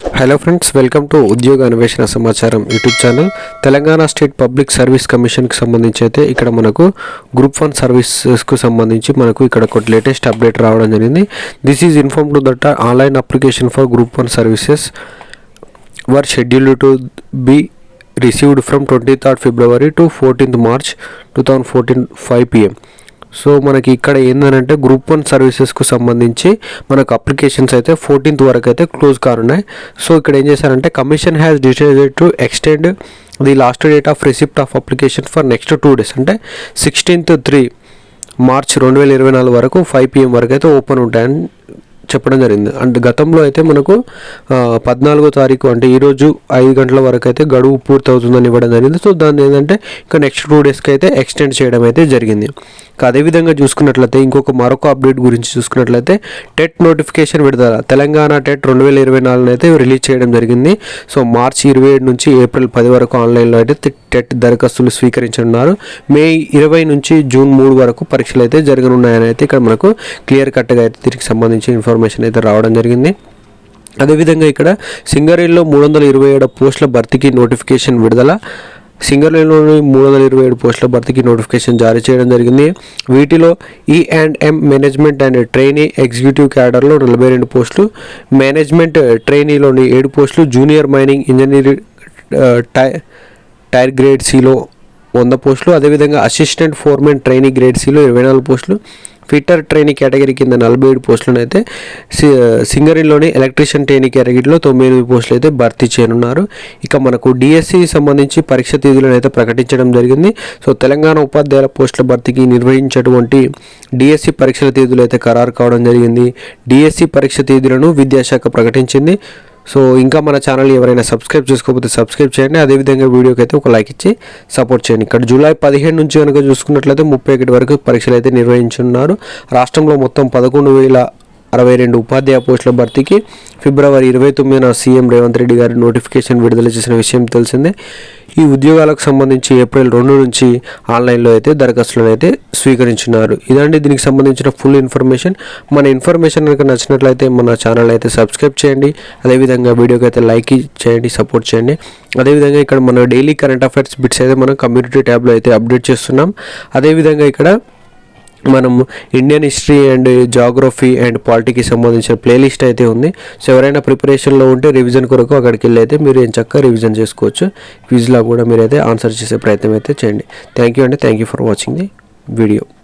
Hello friends welcome to ఉద్యోగ అన్వేషణ సమాచారం YouTube channel Telangana state public service కమిషన్కి సంబంధించి అయితే ఇక్కడ మనకు గ్రూప్ వన్ సర్వీసెస్కు సంబంధించి మనకు ఇక్కడ ఒక లేటెస్ట్ అప్డేట్ రావడం జరిగింది. This is inform to that online application for group one services were scheduled to be received from twenty third February to fourteenth March two thousand fourteen five PM so మనకి ఇక్కడ ఏంటంటే group one సర్వీసెస్కు సంబంధించి మనకు applications అయితే fourteenth వరకు అయితే close కానున్నాయి so ఇక్కడ ఏం చేశారంటే commission has decided to extend the last date of receipt of application for next two days అంటే సిక్స్టీన్త్ త్రీ మార్చ్ రెండు వేల ఇరవై నాలుగు వరకు ఫైవ్ పిఎం వరకు అయితే ఓపెన్ ఉంటాయని చెప్పడం జరిగింది. అంటే గతంలో అయితే మనకు పద్నాలుగో తారీఖు అంటే ఈరోజు ఐదు గంటల వరకు అయితే గడువు పూర్తవుతుందని ఇవ్వడం జరిగింది. సో దాన్ని ఏంటంటే ఇంకా నెక్స్ట్ టూ డేస్కి అయితే ఎక్స్టెండ్ చేయడం అయితే జరిగింది. ఇంకా అదేవిధంగా చూసుకున్నట్లయితే ఇంకొక మరొక అప్డేట్ గురించి చూసుకున్నట్లయితే టెట్ నోటిఫికేషన్ విడుదల తెలంగాణ టెట్ రెండు వేల ఇరవై నాలుగున అయితే రిలీజ్ చేయడం జరిగింది. సో మార్చి ఇరవై ఏడు నుంచి ఏప్రిల్ పది వరకు ఆన్లైన్లో అయితే టెట్ దరఖాస్తులు స్వీకరించనున్నారు. మే ఇరవై నుంచి జూన్ మూడు వరకు పరీక్షలు అయితే జరగనున్నాయని అయితే ఇక్కడ మనకు క్లియర్ కట్గా అయితే దీనికి సంబంధించి ఇన్ఫర్మేషన్ అయితే రావడం జరిగింది. అదేవిధంగా ఇక్కడ సింగరేణిలో మూడు వందల ఇరవై ఏడు పోస్టుల భర్తీకి నోటిఫికేషన్ విడుదల సింగరేణిలోని మూడు వందల ఇరవై ఏడు పోస్టుల భర్తీకి నోటిఫికేషన్ జారీ చేయడం జరిగింది. వీటిలో ఈ and M management and trainee executive క్యాడర్లో నలభై రెండు పోస్టులు మేనేజ్మెంట్ ట్రైనీలోని ఏడు పోస్టులు జూనియర్ మైనింగ్ ఇంజనీర్ టై టైర్ గ్రేడ్ సిలో వంద పోస్టులు అదేవిధంగా అసిస్టెంట్ ఫోర్మెన్ ట్రైనింగ్ గ్రేడ్ సిలో ఇరవై నాలుగు పోస్టులు ఫిట్టర్ ట్రైనింగ్ కేటగిరీ కింద నలభై ఏడు పోస్టులను అయితే సి- సింగరేణిలోని ఎలక్ట్రీషియన్ ట్రైనింగ్ కేటగిరీలో తొంభై ఎనిమిది పోస్టులు అయితే భర్తీ చేయనున్నారు. ఇక మనకు డిఎస్సి సంబంధించి పరీక్ష తేదీలను అయితే ప్రకటించడం జరిగింది. సో తెలంగాణ ఉపాధ్యాయుల పోస్టుల భర్తీకి నిర్వహించేటువంటి డిఎస్సి పరీక్షల తేదీలు అయితే ఖరారు కావడం జరిగింది. డిఎస్సి పరీక్ష తేదీలను విద్యాశాఖ ప్రకటించింది. సో ఇంకా మన ఛానల్ ఎవరైనా సబ్స్క్రైబ్ చేసుకోకపోతే సబ్స్క్రైబ్ చేయండి. అదేవిధంగా వీడియోకి అయితే ఒక లైక్ ఇచ్చి సపోర్ట్ చేయండి. ఇక్కడ జూలై పదిహేను నుంచి కనుక చూసుకున్నట్లయితే ముప్పై ఒకటి వరకు పరీక్షలు అయితే నిర్వహించున్నారు రాష్ట్రంలో మొత్తం పదకొండు వేల అరవై రెండు ఉపాధ్యాయ పోస్టుల భర్తీకి ఫిబ్రవరి ఇరవై తొమ్మిదిన సీఎం రేవంత్ రెడ్డి గారి నోటిఫికేషన్ విడుదల చేసిన విషయం తెలిసిందే. ఈ ఉద్యోగాలకు సంబంధించి ఏప్రిల్ రెండు నుంచి ఆన్లైన్లో అయితే దరఖాస్తులను అయితే స్వీకరించున్నారు. ఇదండి దీనికి సంబంధించిన ఫుల్ ఇన్ఫర్మేషన్. మన ఇన్ఫర్మేషన్ కనుక నచ్చినట్లయితే మన ఛానల్ అయితే సబ్స్క్రైబ్ చేయండి. అదేవిధంగా వీడియోకి అయితే లైక్ చేయండి సపోర్ట్ చేయండి. అదేవిధంగా ఇక్కడ మన డైలీ కరెంట్ అఫైర్స్ బిట్స్ అయితే మనం కమ్యూనిటీ ట్యాబ్లో అయితే అప్డేట్ చేస్తున్నాం. అదేవిధంగా ఇక్కడ మనం Indian history and geography and పాలిటీకి సంబంధించిన ప్లేలిస్ట్ అయితే ఉంది. సో ఎవరైనా ప్రిపరేషన్లో ఉంటే రివిజన్ కొరకు అక్కడికి వెళ్ళి అయితే మీరు ఏం చక్కగా రివిజన్ చేసుకోవచ్చు. క్విజ్లో కూడా మీరైతే ఆన్సర్ చేసే ప్రయత్నం అయితే చేయండి. థ్యాంక్ యూ అండి thank you for watching the video